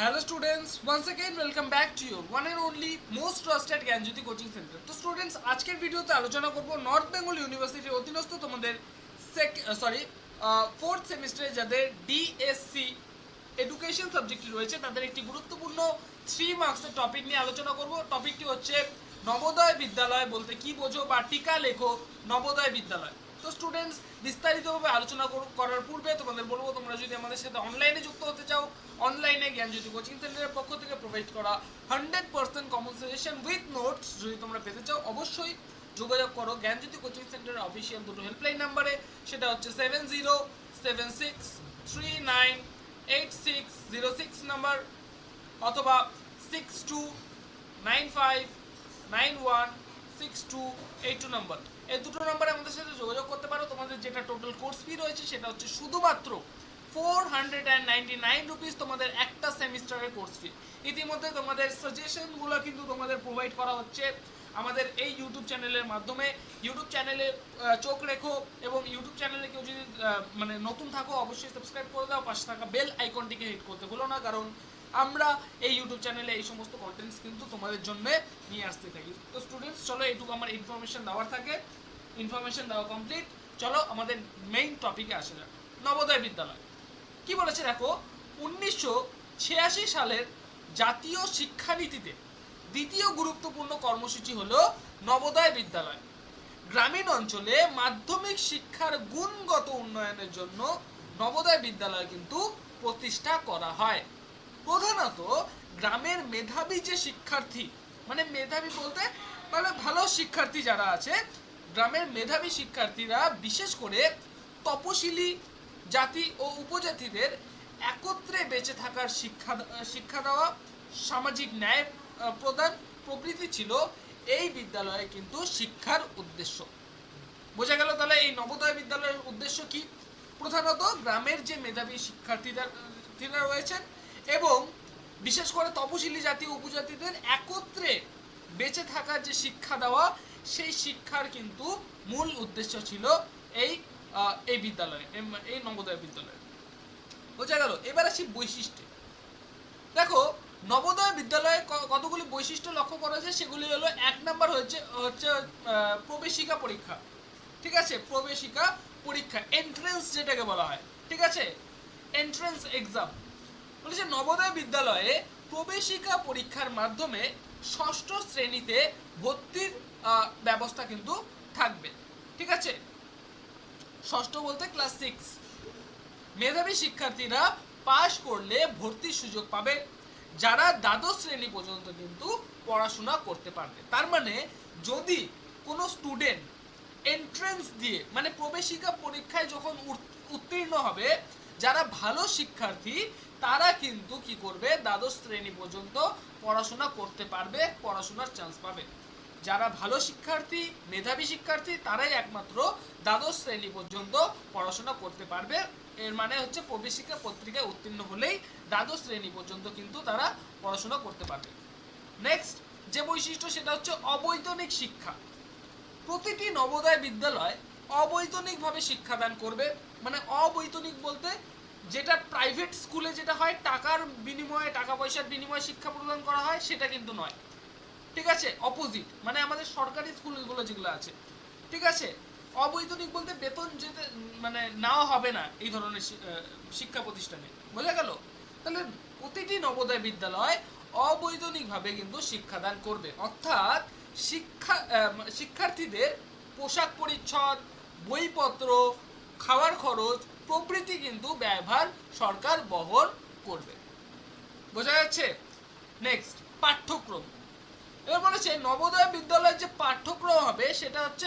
Hello students once again welcome back to your one and only most trusted Gyanjyoti coaching centre তো students আজকের ভিডিওতে আলোচনা করব north Bengal ইউনিভার্সিটির অধীনস্থ তোমাদের সেক সরি ফোর্থ সেমিস্টারে যাদের ডিএসসি এডুকেশন সাবজেক্টটি রয়েছে, তাদের একটি গুরুত্বপূর্ণ থ্রি মার্কসের টপিক নিয়ে আলোচনা করব। টপিকটি হচ্ছে নবোদয় বিদ্যালয় বলতে কি বোঝো বা টিকা লেখো নবোদয় বিদ্যালয়। তো স্টুডেন্টস বিস্তারিতভাবে আলোচনা কর- করার পূর্বে তোমাদের বলব, তোমরা যদি আমাদের সাথে অনলাইনে যুক্ত হতে চাও অনলাইনে জ্ঞানজ্যোতি কোচিং সেন্টারের পক্ষ থেকে প্রোভাইড করা hundred percent common suggestion with notes যদি তোমরা পেতে চাও, অবশ্যই যোগাযোগ করো জ্ঞানজ্যোতি কোচিং সেন্টারের অফিসিয়াল দুটো হেল্পলাইন নাম্বারে সেটা হচ্ছে seven zero seven six three nine eight six zero six number অথবা six two nine five nine one six two eight two number এই দুটো নাম্বারে আমাদের সাথে যোগাযোগ করতে পারো। তোমাদের যেটা টোটাল কোর্স ফি রয়েছে সেটা হচ্ছে শুধুমাত্র four hundred and ninety nine rupees তোমাদের একটা সেমিস্টারের কোর্স ফি ইতিমধ্যে তোমাদের সাজেশনগুলো কিন্তু তোমাদের প্রোভাইড করা হচ্ছে আমাদের এই ইউটিউব চ্যানেলের মাধ্যমে। ইউটিউব চ্যানেলে চোখ রেখো এবং ইউটিউব চ্যানেলে কেউ যদি মানে নতুন থাকো, অবশ্যই সাবস্ক্রাইব করে দাও। পাশে থাকা বেল আইকনটিকে হিট করতে ভুলো না, কারণ আমরা এই ইউটিউব চ্যানেলে এই সমস্ত কন্টেন্টস কিন্তু তোমাদের জন্য নিয়ে আসতে থাকি তো স্টুডেন্টস চলো এইটুকু আমার ইনফরমেশন দেওয়ার থাকে। ইনফরমেশন দেওয়া কমপ্লিট চলো আমাদের মেইন টপিকে আসা যাক। নবোদয় বিদ্যালয়। কি বলেছে দেখো? উনিশশো ছিয়াশি সালের জাতীয় শিক্ষানীতিতে দ্বিতীয় গুরুত্বপূর্ণ কর্মসূচি হলো নবোদয় বিদ্যালয়। গ্রামীণ অঞ্চলে মাধ্যমিক শিক্ষার গুণগত উন্নয়নের জন্য নবোদয় বিদ্যালয় কিন্তু প্রতিষ্ঠা করা হয়। প্রধানত গ্রামের মেধাবী যে শিক্ষার্থী মানে মেধাবী বলতে মানে ভালো শিক্ষার্থী যারা আছে, গ্রামের মেধাবী শিক্ষার্থীরা বিশেষ করে তপশিলি জাতি ও উপজাতিদের একত্রে বেঁচে থাকার শিক্ষা শিক্ষা দেওয়া সামাজিক ন্যায় প্রদান প্রভৃতি ছিল এই বিদ্যালয়ে কিন্তু শিক্ষার উদ্দেশ্য। বোঝা গেল তাহলে এই নবোদয় বিদ্যালয়ের উদ্দেশ্য কি? প্রধানত গ্রামের যে মেধাবী শিক্ষার্থীরা রয়েছেন এবং বিশেষ করে তপশিলি জাতি উপজাতিদের একত্রে বেঁচে থাকার যে শিক্ষা দেওয়া, সেই শিক্ষার কিন্তু মূল উদ্দেশ্য ছিল এই এই বিদ্যালয়ে এই নবোদয় বিদ্যালয়ে। বোঝা গেল? এবার আসি বৈশিষ্ট্যে। দেখো, নবোদয় বিদ্যালয়ে কতগুলি বৈশিষ্ট্য লক্ষ্য করা যায়? সেগুলি হলো, এক নাম্বার হচ্ছে হচ্ছে প্রবেশিকা পরীক্ষা। ঠিক আছে? প্রবেশিকা পরীক্ষা এন্ট্রেন্স যেটাকে বলা হয়। ঠিক আছে? এন্ট্রেন্স এক্সাম বলেছে নবোদয় বিদ্যালয়ে প্রবেশিকা পরীক্ষার মাধ্যমে ষষ্ঠ শ্রেণীতে ভর্তির ব্যবস্থা কিন্তু থাকবে। ঠিক আছে? ষষ্ঠ বলতে ক্লাস সিক্স মেধাবী শিক্ষার্থীরা পাশ করলে ভর্তির সুযোগ পাবে। যারা দ্বাদশ শ্রেণি পর্যন্ত কিন্তু পড়াশোনা করতে পারবে। তার মানে যদি কোনো স্টুডেন্ট এন্ট্রেন্স দিয়ে মানে প্রবেশিকা পরীক্ষায় যখন উত্তীর্ণ হবে, যারা ভালো শিক্ষার্থী তারা কিন্তু কি করবে? দ্বাদশ শ্রেণি পর্যন্ত পড়াশোনা করতে পারবে, পড়াশোনার চান্স পাবে। যারা ভালো শিক্ষার্থী, মেধাবী শিক্ষার্থী, তারাই একমাত্র দ্বাদশ শ্রেণি পর্যন্ত পড়াশোনা করতে পারবে। এর মানে হচ্ছে প্রবেশিকা পত্রিকায় উত্তীর্ণ হলেই দ্বাদশ শ্রেণি পর্যন্ত কিন্তু তারা পড়াশোনা করতে পারবে। নেক্সট যে বৈশিষ্ট্য সেটা হচ্ছে অবৈতনিক শিক্ষা। প্রতিটি নবোদয় বিদ্যালয় অবৈতনিকভাবে শিক্ষাদান করবে। মানে অবৈতনিক বলতে যেটা প্রাইভেট স্কুলে যেটা হয়, টাকার বিনিময়ে, টাকা পয়সার বিনিময়ে শিক্ষা প্রদান করা হয়, সেটা কিন্তু নয়। ঠিক আছে? অপোজিট মানে আমাদের সরকারি স্কুলগুলো যেগুলো আছে। ঠিক আছে? অবৈতনিক বলতে বেতন যেতে মানে নেওয়া হবে না এই ধরনের শিক্ষা প্রতিষ্ঠানে। বোঝা গেল? তাহলে প্রতিটি নবোদয় বিদ্যালয় অবৈতনিকভাবে কিন্তু শিক্ষাদান করবে। অর্থাৎ শিক্ষা শিক্ষার্থীদের পোশাক পরিচ্ছদ, বইপত্র, খাওয়ার খরচ প্রভৃতি কিন্তু ব্যয়ভার সরকার বহন করবে। বোঝা যাচ্ছে? নেক্সট পাঠ্যক্রম। এবার বলেছে নবোদয় বিদ্যালয়ের যে পাঠ্যক্রম হবে, সেটা হচ্ছে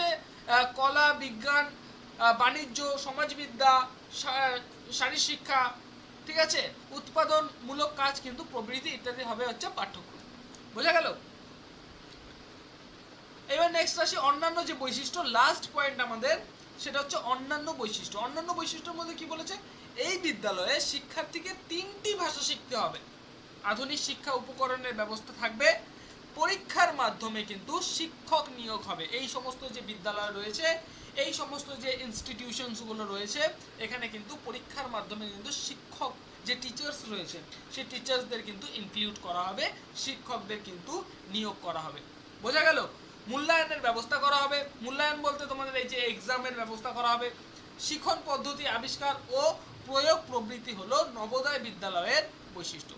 কলা, বিজ্ঞান বাণিজ্য, সমাজবিদ্যা শা- শারীরশিক্ষা ঠিক আছে? উৎপাদনমূলক কাজ কিন্তু প্রবৃত্তি ইত্যাদি হবে হচ্ছে পাঠ্যক্রম। বোঝা গেল? এবার নেক্সট আসি অন্যান্য যে বৈশিষ্ট্য লাস্ট পয়েন্ট আমাদের সেটা হচ্ছে অন্যান্য বৈশিষ্ট্য। অন্যান্য বৈশিষ্ট্যের মধ্যে কি বলেছে? এই বিদ্যালয়ে শিক্ষার্থীকে তিনটি ভাষা শিখতে হবে। আধুনিক শিক্ষা উপকরণের ব্যবস্থা থাকবে। পরীক্ষার মাধ্যমে কিন্তু শিক্ষক নিয়োগ হবে। এই সমস্ত যে বিদ্যালয় রয়েছে, এই সমস্ত যে ইনস্টিটিউশনসগুলো রয়েছে, এখানে কিন্তু পরীক্ষার মাধ্যমে কিন্তু শিক্ষক যে টিচার্স রয়েছে সেই টিচার্সদের কিন্তু ইনক্লুড করা হবে। শিক্ষকদের কিন্তু নিয়োগ করা হবে। বোঝা গেল? মূল্যায়নের ব্যবস্থা করা হবে। মূল্যায়ন বলতে তোমাদের এই যে এক্সামের ব্যবস্থা করা হবে। শিখন পদ্ধতি আবিষ্কার ও প্রয়োগ প্রবৃত্তি হলো নবোদয় বিদ্যালয়ের বৈশিষ্ট্য।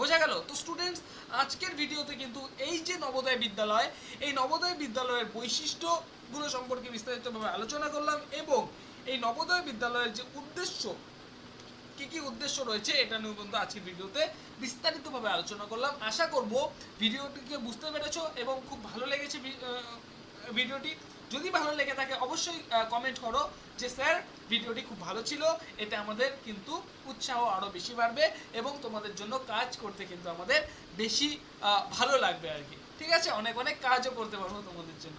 বোঝা গেল? তো স্টুডেন্টস আজকের ভিডিওতে কিন্তু এই যে নবোদয় বিদ্যালয়, এই নবোদয় বিদ্যালয়ের বৈশিষ্ট্যগুলো সম্পর্কে বিস্তারিতভাবে আলোচনা করলাম এবং এই নবোদয় বিদ্যালয়ের যে উদ্দেশ্য কি উদ্দেশ্য রয়েছে এটা নিয়ে কিন্তু আজকের ভিডিওতে বিস্তারিতভাবে আলোচনা করলাম। আশা করব ভিডিওটিকে বুঝতে পেরেছ এবং খুব ভালো লেগেছে ভিডিওটি। যদি ভালো লেগে থাকে, অবশ্যই কমেন্ট করো যে, স্যার, ভিডিওটি খুব ভালো ছিল। এতে আমাদের কিন্তু উৎসাহ আরও বেশি বাড়বে এবং তোমাদের জন্য কাজ করতে কিন্তু আমাদের বেশি ভালো লাগবে আর কি। ঠিক আছে? অনেক অনেক কাজও করতে পারব তোমাদের জন্য।